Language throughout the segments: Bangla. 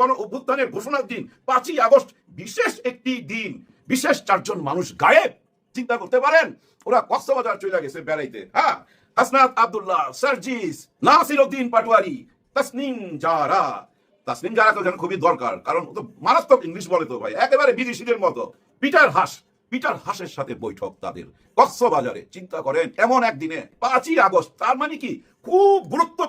গণ অভ্যুত্থানের ঘোষণার দিন, পাঁচই আগস্ট, বিশেষ একটি দিন। বিশেষ চারজন মানুষ গায়েব। চিন্তা করতে পারেন, ওরা কক্সবাজার চলে গেছে বেড়াইতে। হ্যাঁ আসনাত আব্দুল্লাহ, সার্জিস নাসির উদ্দিন পাটোয়ারি, তাসনিম জারা। তাসনিম জারা তো খুবই দরকার, কারণ ও তো মারাত্মক ইংলিশ বলে তো ভাই, একেবারে বিদেশিদের মতো। পিটার হাস, পিটার হাসের সাথে বৈঠক তাদের। কক্সবাজারে, চিন্তা করেন, এমন একদিনে, পাঁচই আগস্ট, তার মানে কি? খুব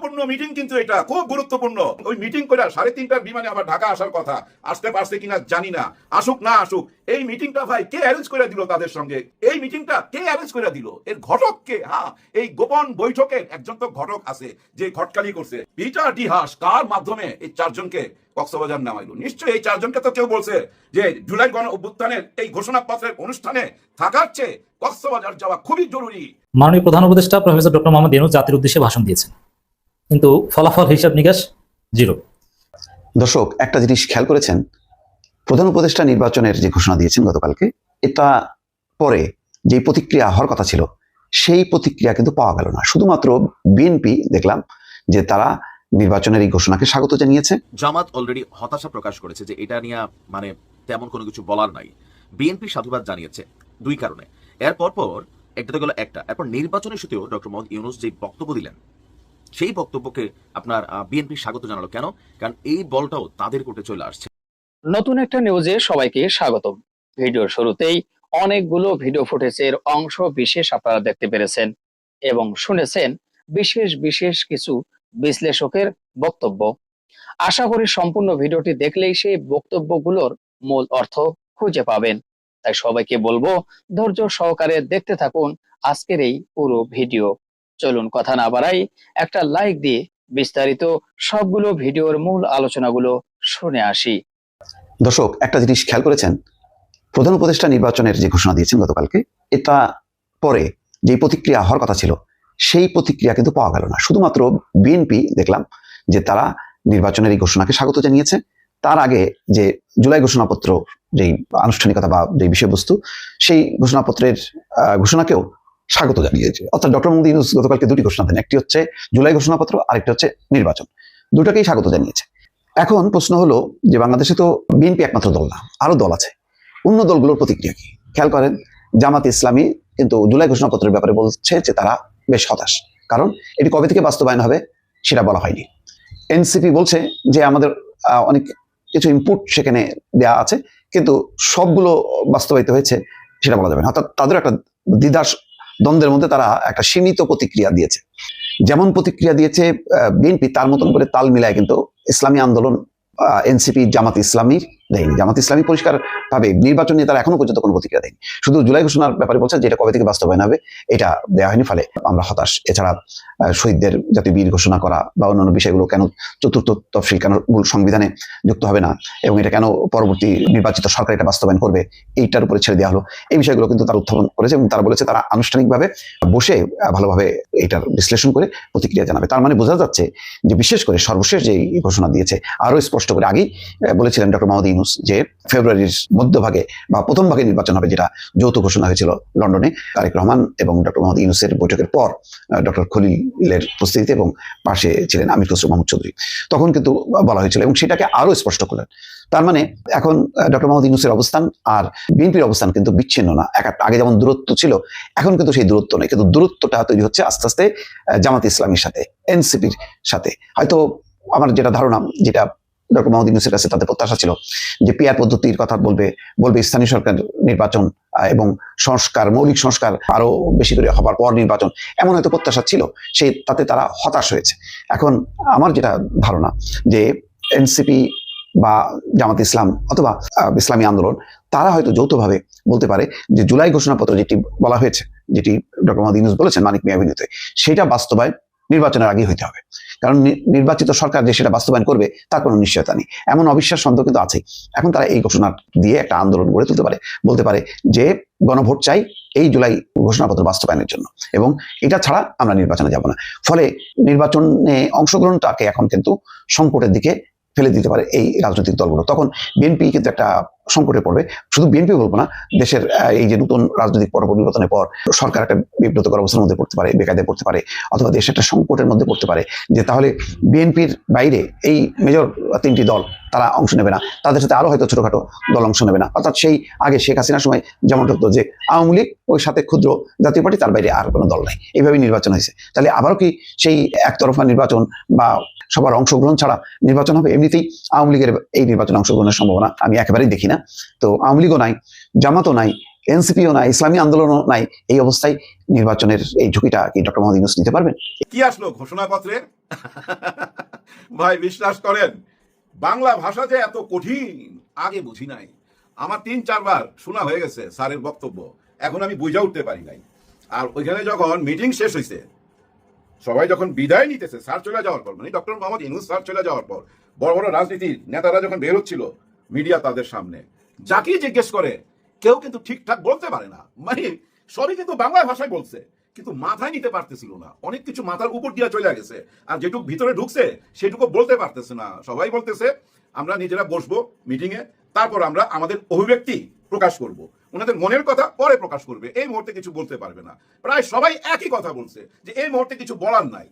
গুরুত্বপূর্ণ মিটিং কিন্তু এটা, খুব গুরুত্বপূর্ণ। ওই মিটিং করে সাড়ে তিনটার বিমানে আবার ঢাকা আসার কথা, আসতে পারছে কিনা জানি না। আসুক না আসুক, এই মিটিংটা ভাই কে অ্যারেঞ্জ করে দিল তাদের সঙ্গে? এই মিটিংটা কে অ্যারেঞ্জ করে দিল? এর ঘটক কে? হ্যাঁ এই গোপন বৈঠকের একজন তো ঘটক আছে, যে ঘটকালি করছে। পিটার ডিহাস, কার মাধ্যমে এই চারজনকে কক্সবাজার নামাইলো? নিশ্চয়ই এই চারজনকে তো কেউ বলছে যে জুলাই গণ অভ্যুত্থানের এই ঘোষণাপত্রের অনুষ্ঠানে থাকার চেয়ে কক্সবাজার যাওয়া খুবই জরুরি। মাননীয় প্রধান উপদেষ্টা প্রফেসর ডক্টর মোহাম্মদ জাতির উদ্দেশ্যে ভাষণ দিয়েছেন। কিন্তু ফলাফল হিসাব নিকাশ জিরো। দর্শক একটা জিনিস খেয়াল করেছেন? প্রধান উপদেষ্টা নির্বাচনের যে ঘোষণা দিয়েছেন গতকালকে এটা পরে যে প্রতিক্রিয়া হওয়ার কথা ছিল সেই প্রতিক্রিয়া কিন্তু পাওয়া গেল না। শুধুমাত্র বিএনপি দেখলাম যে তারা নির্বাচনের এই ঘোষণাকে স্বাগত জানিয়েছে। জামাত অলরেডি হতাশা প্রকাশ করেছে যে এটা নিয়ে মানে তেমন কোনো কিছু বলার নাই। বিএনপি সাধুবাদ জানিয়েছে দুই কারণে। এর পর একটা তো গেল একটা। এরপর নির্বাচনের সূত্রেও ডক্টর মোহাম্মদ ইউনুস যে বক্তব্য দিলেন সেই বক্তব্যকে আপনার বিএনপি স্বাগত জানালো। কেন? কারণ এই বলটাও তাদের কোর্টে চলে আসছে। নতুন একটা নিউজে সবাইকে স্বাগত ভিডিওর শুরুতেই অনেকগুলো ভিডিও ফুটেজের অংশ বিশেষ আপনারা দেখতে পেরেছেন এবং শুনেছেন বিশেষ বিশেষ কিছু বিশ্লেষকের বক্তব্য। আশা করি সম্পূর্ণ ভিডিওটি দেখলেই সেই বক্তব্যগুলোর মূল অর্থ খুঁজে পাবেন। তাই সবাইকে বলব, ধৈর্য সহকারে দেখতে থাকুন আজকের এই পুরো ভিডিও। চলুন কথা না বাড়াই একটা লাইক দিয়ে বিস্তারিত সবগুলো ভিডিওর মূল আলোচনাগুলো শুনে আসি। দর্শক, একটা জিনিস খেয়াল করেছেন? প্রধান উপদেষ্টা নির্বাচনের যে ঘোষণা দিয়েছেন গতকালকে, এটা পরে যে প্রতিক্রিয়া হওয়ার কথা ছিল, সেই প্রতিক্রিয়া কিন্তু পাওয়া গেল না। শুধুমাত্র বিএনপি, দেখলাম, যে তারা নির্বাচনের এই ঘোষণাকে স্বাগত জানিয়েছে। তার আগে যে জুলাই ঘোষণাপত্র, যেই আনুষ্ঠানিকতা বা যে বিষয়বস্তু, সেই ঘোষণাপত্রের ঘোষণাকেও স্বাগত জানিয়েছে। অর্থাৎ ডক্টর মোহাম্মদ ইউনুস গতকালকে দুটি ঘোষণা দেন। একটি হচ্ছে জুলাই ঘোষণাপত্র, আরেকটি হচ্ছে নির্বাচন। দুটাকেই স্বাগত জানিয়েছে। এখন প্রশ্ন হলো যে বাংলাদেশে তো বিএনপি একমাত্র দল না আরও দল আছে। অন্য দলগুলোর প্রতিক্রিয়া কি? খেয়াল করেন, জামাত ইসলামী কিন্তু জুলাই ঘোষণাপত্রের ব্যাপারে বলছে যে তারা বেশ হতাশ। কারণ এটি কবে থেকে বাস্তবায়ন হবে সেটা বলা হয়নি। এনসিপি বলছে যে আমাদের অনেক কিছু ইনপুট সেখানে দেয়া আছে, কিন্তু সবগুলো বাস্তবায়িত হয়েছে সেটা বলা যাবে না। অর্থাৎ তাদের একটা দ্বিধার দ্বন্দ্বের মধ্যে তারা একটা সীমিত প্রতিক্রিয়া দিয়েছে। যেমন প্রতিক্রিয়া দিয়েছে বিএনপি, তার মতন করে তাল মিলায় কিন্তু ইসলামী আন্দোলন এনসিপি জামাত ইসলামীর দেয়নি। জামাত ইসলামী পরিষ্কার ভাবে নির্বাচন নিয়ে তারা এখনও পর্যন্ত কোনো প্রতিক্রিয়া দেয়নি। শুধু জুলাই ঘোষণার ব্যাপারে বলছে যে এটা কবে থেকে বাস্তবায়ন হবে, এটা দেওয়া হয়নি, ফলে আমরা হতাশ। এছাড়া শহীদদের জাতীয় বীর ঘোষণা করা বা অন্যান্য বিষয়গুলো কেন চতুর্থ তফসিল কেন মূল সংবিধানে যুক্ত হবে না এবং এটা কেন পরবর্তী নির্বাচিত সরকার এটা বাস্তবায়ন করবে, এইটার উপরে ছেড়ে দেওয়া হলো। এই বিষয়গুলো কিন্তু তারা উত্থাপন করেছে এবং তারা বলেছে তারা আনুষ্ঠানিকভাবে বসে ভালোভাবে এটার বিশ্লেষণ করে প্রতিক্রিয়া জানাবে। তার মানে বোঝা যাচ্ছে যে বিশেষ করে সর্বশেষ যে ঘোষণা দিয়েছে আরও স্পষ্ট করে আগেই বলেছিলেন ডক্টর মোহাম্মদ ইউনুস যে ফেব্রুয়ারির মধ্যভাগে বা প্রথম ভাগে নির্বাচন হবে, যেটা যৌথ ঘোষণা হয়েছিল লন্ডনে, তারেক রহমান এবং ডক্টর মোহাম্মদ ইউনুসের বৈঠকের পর ডক্টর খলিলের উপস্থিতিতে এবং পাশে ছিলেন আমির খসরু মাহমুদ চৌধুরী। তখন কিন্তু বলা হয়েছিল এবং সেটাকে আরও স্পষ্ট করলেন। তার মানে এখন ডক্টর মোহাম্মদ ইউনুসের অবস্থান আর বিএনপির অবস্থান কিন্তু বিচ্ছিন্ন না। এক আগে যেমন দূরত্ব ছিল, এখন কিন্তু সেই দূরত্ব নেই। কিন্তু দূরত্বটা তৈরি হচ্ছে আস্তে আস্তে জামাত ইসলামীর সাথে, এনসিপির সাথে। হয়তো আমার যেটা ধারণা, যেটা ডক্টর মোহাম্মদ ইউনুসের কাছে তাদের প্রত্যাশা ছিল যে পিয়ার পদ্ধতির কথা বলবে বলবে স্থানীয় সরকার নির্বাচন এবং সংস্কার, মৌলিক সংস্কার আরও বেশি করে হবার পর নির্বাচন এমন হয়তো প্রত্যাশা ছিল, সেই তাতে তারা হতাশ হয়েছে। এখন আমার যেটা ধারণা যে এনসিপি বা জামাত ইসলাম অথবা ইসলামী আন্দোলন, তারা হয়তো যৌথভাবে বলতে পারে যে জুলাই ঘোষণাপত্র যেটি বলা হয়েছে, যেটি ডক্টর মোহাম্মদ ইউনুস বলেছেন মানিক মিয়া অভিনীত, সেটা বাস্তবায়ন নির্বাচনের আগে হইতে হবে। কারণ নির্বাচিত সরকার যে সেটা বাস্তবায়ন করবে, তার কোনো নিশ্চয়তা নেই। এমন অবিশ্বাস সন্দেহ কিন্তু আছেই। এখন তারা এই ঘোষণা দিয়ে একটা আন্দোলন গড়ে তুলতে পারে। বলতে পারে যে, গণভোট চাই এই জুলাই ঘোষণাপত্র বাস্তবায়নের জন্য। এবং এটা ছাড়া আমরা নির্বাচনে যাব না। ফলে নির্বাচনে অংশগ্রহণটাকে এখন কিন্তু সংকটের দিকে ফেলে দিতে পারে এই রাজনৈতিক দলগুলো। তখন বিএনপি কিন্তু একটা সংকটে পড়বে। শুধু বিএনপি বলব না, দেশের এই যে নতুন রাজনৈতিক পট পরিবর্তনের পর সরকার একটা বিব্রতকর অবস্থার মধ্যে পড়তে পারে, বেকায়দায় পড়তে পারে, অথবা দেশ একটা সংকটের মধ্যে পড়তে পারে, যে তাহলে বিএনপির বাইরে এই মেজর তিনটি দল তারা অংশ নেবে না। তাদের সাথে আরও হয়তো ছোটখাটো দল অংশ নেবে না। অর্থাৎ সেই আগে শেখ হাসিনার সময় যেমন হতো যে আওয়ামী লীগ, ওই সাথে ক্ষুদ্র জাতীয় পার্টি, তার বাইরে আর কোনো দল নাই। এইভাবেই নির্বাচন হয়েছে। তাহলে আবারও কি সেই একতরফা নির্বাচন বা সবার অংশগ্রহণ ছাড়া নির্বাচন হবে। এমনিতেই আওয়ামী লীগের এই নির্বাচনে অংশগ্রহণের সম্ভাবনা আমি একেবারেই দেখি না। তো আওয়ামী লীগও নাই, জামাতও নাই, এনসিপিও নাই, ইসলামী আন্দোলনও নাই, এই অবস্থায় নির্বাচনের এই ঝুঁকিটা কি ডক্টর মোহাম্মদ ইউনুস নিতে পারবেন? কি আসলো ঘোষণাপত্রে? ভাই, বিশ্বাস করেন, বাংলা ভাষা যে এত কঠিন, আগে বুঝি নাই। আমার তিন, চারবার শোনা হয়ে গেছে স্যারের বক্তব্য, এখন আমি বুঝা উঠতে পারি নাই। আর ওইখানে যখন মিটিং শেষ হয়েছে সবাই যখন বিদায় নিতেছে স্যার চলে যাওয়ার পর মানে ডক্টর মোহাম্মদ ইনুস স্যার চলে যাওয়ার পর, বড় বড় রাজনীতির নেতারা যখন বের হচ্ছিল মিডিয়া তাদের সামনে, যাকেই জিজ্ঞেস করে, কেউ কিন্তু ঠিকঠাক বলতে পারে না। মানে সবই কিন্তু বাংলা ভাষায় বলছে, কিন্তু মাথায় নিতে পারতেছিল না। অনেক কিছু মাথার উপর দিয়ে চলে গেছে, আর যেটুকু ভিতরে ঢুকছে, সেটুকু বলতে পারতেছে না। সবাই বলতেছে, আমরা নিজেরা বসবো মিটিং এ তারপর আমরা আমাদের অভিব্যক্তি প্রকাশ করব। ওনাদের মনের কথা পরে প্রকাশ করবে। এই মুহূর্তে কিছু বলতে পারবে না। প্রায় সবাই একই কথা বলছে যে এই মুহূর্তে কিছু বলার নাই।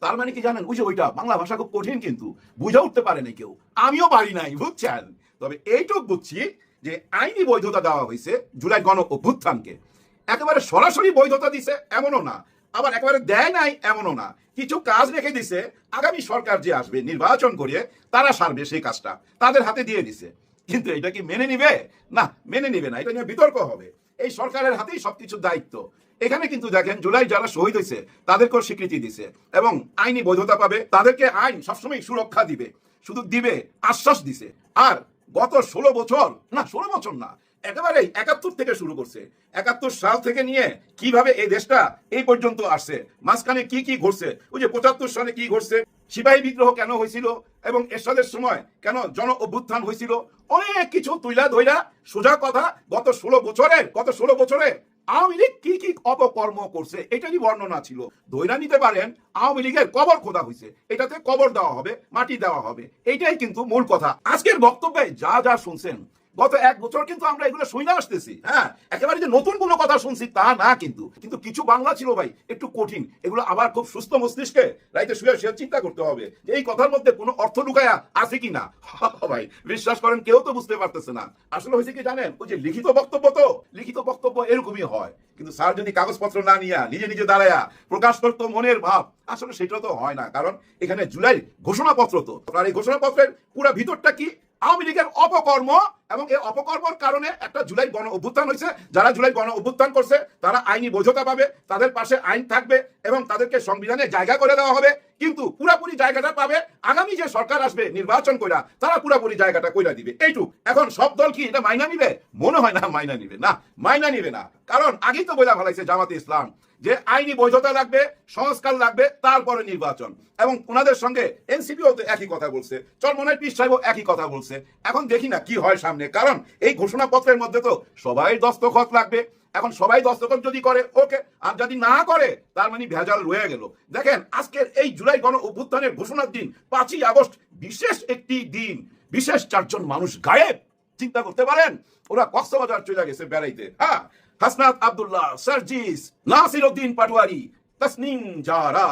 তার মানে কি জানেন? বুঝে ওইটা, বাংলা ভাষা খুব কঠিন কিন্তু। বুঝে উঠতে পারে না কেউ। আমিও পারি নাই, বুঝছেন? তবে এইটুক বুঝছি যে আইনি বৈধতা দেওয়া হয়েছে জুলাই গণ অভ্যুত্থানকে। একেবারে সরাসরি বৈধতা দিছে এমনও না। আবার একেবারে দেয় নাই এমনও না। কিছু কাজ রেখে দিছে। আগামী সরকার যে আসবে, নির্বাচন করে তারা সারবে সেই কাজটা। তাদের হাতে দিয়ে দিছে। কিন্তু এটা কি মেনে নিবে? না, মেনে নিবে না। এটা নিয়ে বিতর্ক হবে। এই সরকারের হাতেই সবকিছু দায়িত্ব। এখানে কিন্তু দেখেন, জুলাই যারা শহীদ হয়েছে, তাদেরকেও স্বীকৃতি দিছে এবং আইনি বৈধতা পাবে। তাদেরকে আইন সবসময় সুরক্ষা দিবে। শুধু দিবে, আশ্বাস দিছে। আর গত ষোলো বছর, না, ষোলো বছর না একেবারে একাত্তর থেকে শুরু করছে। একাত্তর সাল থেকে নিয়ে কীভাবে এই দেশটা এই পর্যন্ত আসছে? মাঝখানে কি কি ঘটছে? ওই যে পঁচাত্তর সালে কি ঘটছে? সিপাহী বিদ্রোহ কেন হয়েছিল? এবং এরশাদের সময় কেন জন অভ্যুত্থান হয়েছিল? অনেক কিছু তুইলা ধইলা সোজা কথা, গত ষোলো বছরের, গত ষোলো বছরে আওয়ামী লীগ কি কি অপকর্ম করছে এটারই বর্ণনা ছিল। ধৈরা নিতে পারেন, আওয়ামী লীগের কবর খোদা হয়েছে এটাতে কবর দেওয়া হবে, মাটি দেওয়া হবে। এটাই কিন্তু মূল কথা। আজকের বক্তব্যে যা যা শুনছেন গত এক বছর কিন্তু আমরা এগুলো শুনে আসতেছি। হ্যাঁ একেবারে যে নতুন কোনো কথা শুনছি তা না কিন্তু। কিন্তু কিছু বাংলা ছিল ভাই, একটু কঠিন। এগুলো আবার খুব সুস্থ মস্তিষ্কে রাইতে শুয়ে শুয়ে চিন্তা করতে হবে যে এই কথার মধ্যে কোনো অর্থ লুকায়া আছে কি না ভাই, বিশ্বাস করেন, কেউ তো বুঝতে পারতেছে না। আসলে হয়েছে কি জানেন? ওই যে লিখিত বক্তব্য তো, লিখিত বক্তব্য এরকমই হয়। কিন্তু স্যার যদি কাগজপত্র না নিয়া, নিজে নিজে দাঁড়ায়া প্রকাশ করতো মনের ভাব, আসলে সেটা তো হয় না। কারণ এখানে জুলাই ঘোষণাপত্র তো। আর এই ঘোষণাপত্রের পুরো ভিতরটা কি? আওয়ামী লীগের অপকর্ম এবং এই অপকর্মর কারণে একটা জুলাই গণ অভ্যুত্থান হয়েছে। যারা জুলাই গণ অভ্যুত্থান করছে, তারা আইনি বৈধতা পাবে, তাদের পাশে আইন থাকবে এবং তাদেরকে সংবিধানে জায়গা করে দেওয়া হবে। কিন্তু পুরাপুরি জায়গাটা পাবে, আগামী যে সরকার আসবে নির্বাচন কইরা, তারা পুরাপুরি জায়গাটা কইরা দিবে। এইটু এখন সব দল কি এটা মাইনা নিবে? মনে হয় না মাইনা নিবে। না, মাইনা নিবে না। কারণ আগেই তো বইলা ভালাইছে জামাতে ইসলাম। যে আইনি বৈধতা লাগবে, সংস্কার লাগবে, তারপরে নির্বাচন। এবং ওনাদের সঙ্গে এনসিপিও একই কথা বলছে চরমনের পিস সাহেবও একই কথা বলছে। এখন দেখি না কি হয় সামনে, কারণ এই ঘোষণাপত্রের মধ্যে তো সবাই দস্তখত লাগবে। এখন সবাই দস্তখত যদি করে, ওকে, আর যদি না করে, তার মানে ভেজাল রয়ে গেল। দেখেন, আজকের এই জুলাই গণ অভ্যুত্থানের ঘোষণার দিন, পাঁচই আগস্ট, বিশেষ একটি দিন। বিশেষ চারজন মানুষ গায়েব। চিন্তা করতে পারেন? ওরা কক্সবাজার চলে গেছে বেড়াইতে। হ্যাঁ হাসনাত আবদুল্লাহ সার্জিস নাসির উদ্দিন পাটোয়ারি, তাসনিম জারা।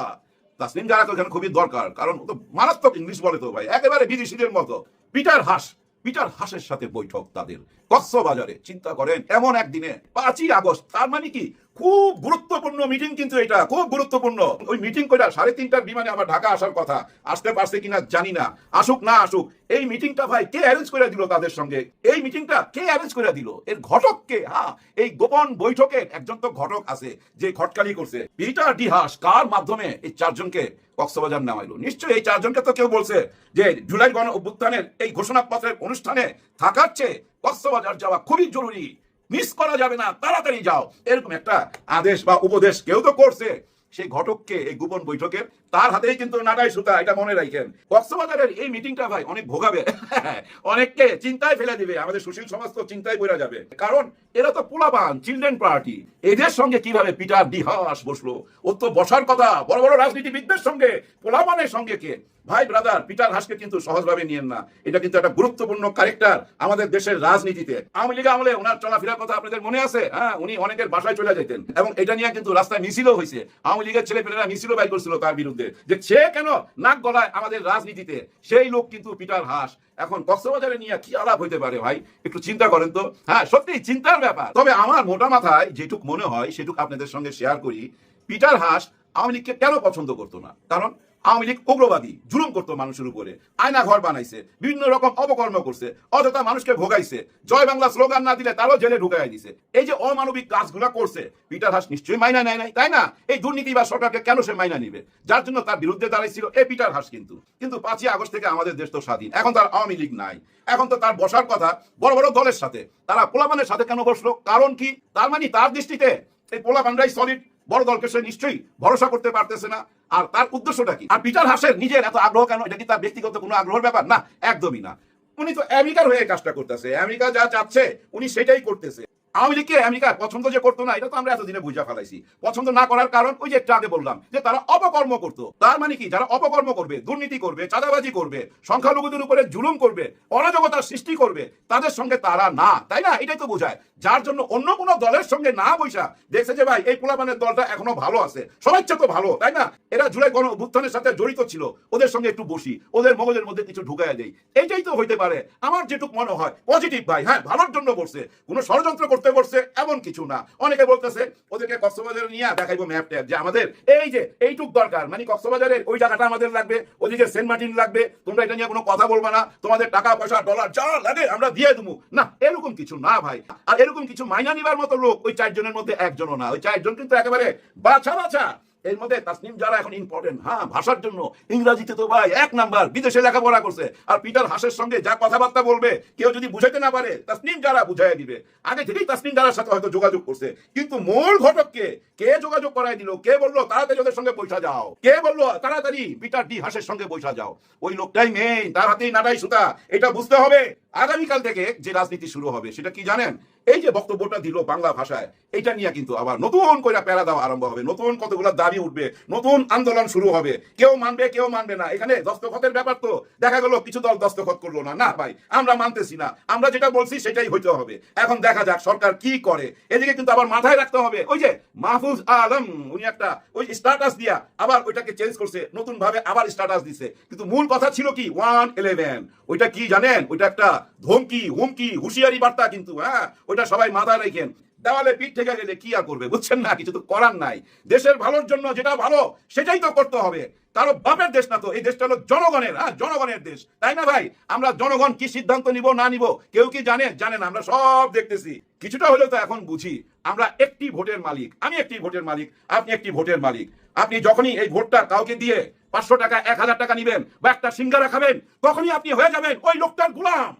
তাসনিম জারা তো এখানে খুবই দরকার, কারণ ও তো মারাত্মক ইংলিশ বলে তো ভাই, একেবারে বিদেশিদের মতো। পিটার হাস, পিটার হাসের সাথে বৈঠক তাদের, কক্সবাজারে, চিন্তা করেন, এমন একদিনে, পাঁচই আগস্ট, তার মানে কি? খুব গুরুত্বপূর্ণ মিটিং কিন্তু এটা, খুব গুরুত্বপূর্ণ। ওই মিটিং করে সাড়ে তিনটার বিমানে আবার ঢাকা আসার কথা। আসতে পারছে কিনা জানি না। আসুক না আসুক, এই মিটিংটা ভাই কে অ্যারেঞ্জ করে দিল তাদের সঙ্গে? এই মিটিংটা কে অ্যারেঞ্জ করে দিল? এর ঘটক কে? হ্যাঁ এই গোপন বৈঠকের একজন তো ঘটক আছে যে ঘটকালি করছে। পিটার ডিহাস, কার মাধ্যমে এই চারজনকে কক্সবাজার নামাইলো? নিশ্চয়ই এই চারজনকে তো কেউ বলছে যে জুলাই গণ অভ্যুত্থানের এই ঘোষণাপত্রের অনুষ্ঠানে থাকার চেয়ে কক্সবাজার যাওয়া খুবই জরুরি। মিস করা যাবে না, তাড়াতাড়ি যাও। এরকম একটা আদেশ বা উপদেশ কেউ তো করছে। সেই ঘটককে এই গোপন বৈঠকের তার হাতেই কিন্তু নাটাই সুতা, এটা মনে রাখেন। কক্সবাজারের এই মিটিংটা ভাই অনেক ভোগাবে। অনেককে চিন্তায় ফেলে দিবে। আমাদের সুশীল সমাজ তো চিন্তায় পড়ে যাবে। কারণ এরা তো পোলাপান চিলড্রেন পার্টি এদের সঙ্গে কীভাবে পিটার দিহাস বসল? ওর তো বসার কথা। বড় বড় রাজনীতিবিদদের সঙ্গে, পোলাপানের সঙ্গে কে? ভাই ব্রাদার পিটার হাসকে কিন্তু সহজভাবে নিয়েন না। এটা কিন্তু একটা গুরুত্বপূর্ণ ক্যারেক্টার আমাদের দেশের রাজনীতিতে। আওয়ামী লীগ আমলে ওনার চলাফেরার কথা আপনাদের মনে আছে? হ্যাঁ উনি অনেকের বাসায় চলে যেতেন এবং এটা নিয়ে কিন্তু রাস্তায় মিছিলও হয়েছে আওয়ামী লীগের ছেলেপেলেরা মিছিলও বাই করছিল তার বিরুদ্ধে। যে সে কেন নাক গলায় আমাদের রাজনীতিতে, সেই লোক কিন্তু পিটার হাস। এখন কক্সবাজারে নিয়ে কি আলাপ হইতে পারে ভাই? একটু চিন্তা করেন তো। হ্যাঁ সত্যি চিন্তার ব্যাপার। তবে আমার মোটা মাথায় যেটুক মনে হয়, সেটুক আপনাদের সঙ্গে শেয়ার করি, পিটার হাস আওয়ামী লীগকে কেন পছন্দ করতো না? কারণ আওয়ামী লীগ উগ্রবাদী, জুলুম করতো মানুষের উপরে, আয়না ঘর বানাইছে, বিভিন্ন রকম অপকর্ম করছে, অযথা মানুষকে ভোগাইছে, জয় বাংলা স্লোগান না দিলে তারও জেলে ঢুকাই দিছে। এই যে অমানবিক কাজগুলো করছে, পিটার হাস নিশ্চয়ই মাইনা নেয় নাই, তাই না? এই দুর্নীতি বা সরকারকে কেন সে মাইনা নিবে? যার জন্য তার বিরুদ্ধে দাঁড়াইছিল এই পিটার হাস কিন্তু। কিন্তু পাঁচই আগস্ট থেকে আমাদের দেশ তো স্বাধীন, এখন তার আওয়ামী লীগ নাই। এখন তো তার বসার কথা বড় বড় দলের সাথে। তারা পোলাপানের সাথে কেন বসল? কারণ কি? তার মানে তার দৃষ্টিতে এই পোলাপানরাই সলিড বড় দলকে সে নিশ্চয়ই ভরসা করতে পারতেছে না। আর তার উদ্দেশ্যটা কি? আর পিটার হাসের নিজের এত আগ্রহ কেন? এটা কি তার ব্যক্তিগত কোনো আগ্রহের ব্যাপার? না, একদমই না। উনি তো আমেরিকার হয়ে কাজটা করতেছে। আমেরিকা যা চাচ্ছে, উনি সেটাই করতেছে। আমেরিকা পছন্দ যে করতো না, এটা তো আমরা এতদিনে বুঝা ফেলাইছি। পছন্দ না করার কারণ ওই যে একটু আগে বললাম, যে তারা অপকর্ম করতো। তার মানে কি? যারা অপকর্ম করবে, দুর্নীতি করবে, চাঁদাবাজি করবে, সংখ্যালঘুদের উপরে জুলুম করবে, অরাজকতার সৃষ্টি করবে, তাদের সঙ্গে তারা না, তাই না? এটাই তো বোঝায়। যার জন্য অন্য কোনো দলের সঙ্গে না বৈশা দেখছে যে, ভাই, এই দলটা এখনও ভালো আছে। সবাই তো ভালো তাই না? এরা জুলাই গণ অভ্যুত্থানের সাথে জড়িত ছিল। ওদের সঙ্গে একটু বসি, ওদের মগজের মধ্যে কিছু ঢুকাইয়া দেই। এইটাই তো হইতে পারে। আমার যেটুক মনে হয় পজিটিভ ভাই হ্যাঁ ভালোর জন্য বসছে। কোনো ষড়যন্ত্র করতে করছে এমন কিছু না। অনেকে বলতেছে, ওদেরকে কক্সবাজারে নিয়ে দেখাইবো ম্যাপ ট্যাপ যে আমাদের, এই যে, এইটুক দরকার। মানে কক্সবাজারের ওই জায়গাটা আমাদের লাগবে ওদিকে সেন্ট মার্টিন লাগবে, তোমরা এটা নিয়ে কোনো কথা বলবা না। তোমাদের টাকা, পয়সা ডলার যা লাগে আমরা দিয়ে দেবো। না, এরকম কিছু না ভাই। আর এরকম কিছু মাইনা নিবার মতো লোক ওই চারজনের মধ্যে একজনও না। ওই চারজন কিন্তু একেবারে বাছা বাছা এর মধ্যে তাসনিম যারা এখন ইম্পর্টেন্ট হ্যাঁ ভাষার জন্য। ইংরাজিতে তো ভাই এক নাম্বার, বিদেশে লেখাপড়া করছে। আর পিটার হাসের সঙ্গে যা কথাবার্তা বলবে, কেউ যদি বুঝাইতে না পারে, তাসনিম যারা বুঝাই দিবে। আগে থেকেই তাসনিম যারার সাথে হয়তো যোগাযোগ করছে। কিন্তু মূল ঘটককে কে যোগাযোগ করাই দিল? কে বলল, তাড়াতাড়ি ওদের সঙ্গে পয়সা যাও। কে বলল, তাড়াতাড়ি পিটার ডি হাসের সঙ্গে পয়সা যাও। ওই লোকটাই মেইন তার হাতেই নাটাই সুতা। এটা বুঝতে হবে। আগামীকাল থেকে যে রাজনীতি শুরু হবে, সেটা কি জানেন? এই যে বক্তব্যটা দিল বাংলা ভাষায় এটা নিয়ে কিন্তু আবার নতুন করে প্যারা দেওয়া আরম্ভ হবে, নতুন কতগুলো দাবি উঠবে, নতুন আন্দোলন শুরু হবে। কেউ মানবে কেউ মানবে না। এখানে দস্তখতের ব্যাপার তো। দেখা গেল কিছু দল দস্তখত করল না। না ভাই, আমরা মানতেছি না। আমরা যেটা বলছি সেটাই হইতে হবে। এখন দেখা যাক সরকার কি করে। এদিকে কিন্তু আবার মাথায় রাখতে হবে। ওই যে মাহফুজ আলম, উনি একটা ওই স্ট্যাটাস দিয়া আবার ওইটাকে চেঞ্জ করছে নতুন ভাবে আবার স্ট্যাটাস দিছে। কিন্তু মূল কথা ছিল কি? ওয়ান ইলেভেন ওইটা কি জানেন? ওইটা একটা ধমকি, হুমকি, হুঁশিয়ারি বার্তা কিন্তু হ্যাঁ? ওইটা সবাই মাথায় রাখেন। দেওয়ালে পিঠ থেকে গেলে কি আর করবে? বুঝছেন না? কিছু তো করার নাই। দেশের ভালোর জন্য যেটা ভালো, সেটাই তো করতে হবে। কারও বাপের দেশ না তো, এই দেশটা হলো জনগণের হ্যাঁ জনগণের দেশ। তাই না ভাই? আমরা জনগণ কি সিদ্ধান্ত নিব, না নিব, কেউ কি জানে? জানে না, আমরা সব দেখতেছি। কিছুটা হলেও তো এখন বুঝি, আমরা একটি ভোটের মালিক, আমি একটি ভোটের মালিক, আপনি একটি ভোটের মালিক। আপনি যখনই এই ভোটটা কাউকে দিয়ে পাঁচশো টাকা, এক হাজার টাকা নিবেন বা একটা সিঙ্গারা খাবেন, তখনই আপনি হয়ে যাবেন ওই লোকটার গুলাম।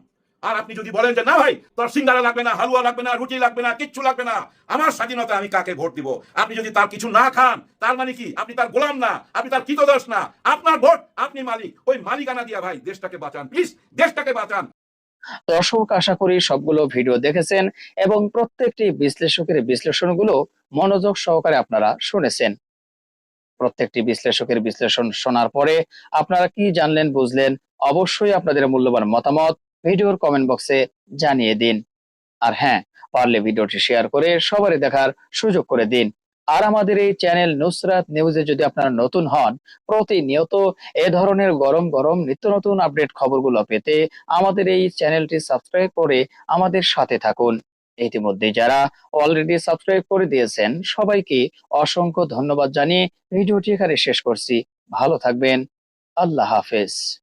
আর আপনি যদি বলেন যে, না ভাই, তোর সিঙ্গারা লাগবে না, হালুয়া লাগবে না, রুটি লাগবে না, কিচ্ছু লাগবে না, আমার স্বাধীনতা আমি কাকে ভোট দিব? আপনি যদি তার কিছু না খান, তার মানে কি? আপনি তার গোলাম না, আপনি তার কৃতদোষ না, আপনার ভোট আপনি মালিক। ওই মালিকানা দিয়া ভাই, দেশটাকে বাঁচান প্লিজ দেশটাকে বাঁচান। দর্শক, আশা করি সবগুলো ভিডিও দেখেছেন এবং প্রত্যেকটি বিশ্লেষকের বিশ্লেষণগুলো মনোযোগ সহকারে আপনারা শুনেছেন। প্রত্যেকটি বিশ্লেষকের বিশ্লেষণ শোনার পরে আপনারা কি জানলেন, বুঝলেন, অবশ্যই আপনাদের মূল্যবান মতামত ভিডিওর কমেন্ট বক্সে জানিয়ে দিন। আর হ্যাঁ পারলে ভিডিওটি শেয়ার করে সবারই দেখার সুযোগ করে দিন। আর আমাদের এই চ্যানেল নুসরাত নিউজে যদি আপনারা নতুন হন, প্রতিনিয়ত এ ধরনের গরম গরম নিত্য নতুন আপডেট খবরগুলো পেতে আমাদের এই চ্যানেলটি সাবস্ক্রাইব করে আমাদের সাথে থাকুন। ইতিমধ্যে যারা অলরেডি সাবস্ক্রাইব করে দিয়েছেন, সবাইকে অসংখ্য ধন্যবাদ জানিয়ে ভিডিওটি এখানে শেষ করছি। ভালো থাকবেন। আল্লাহ হাফেজ।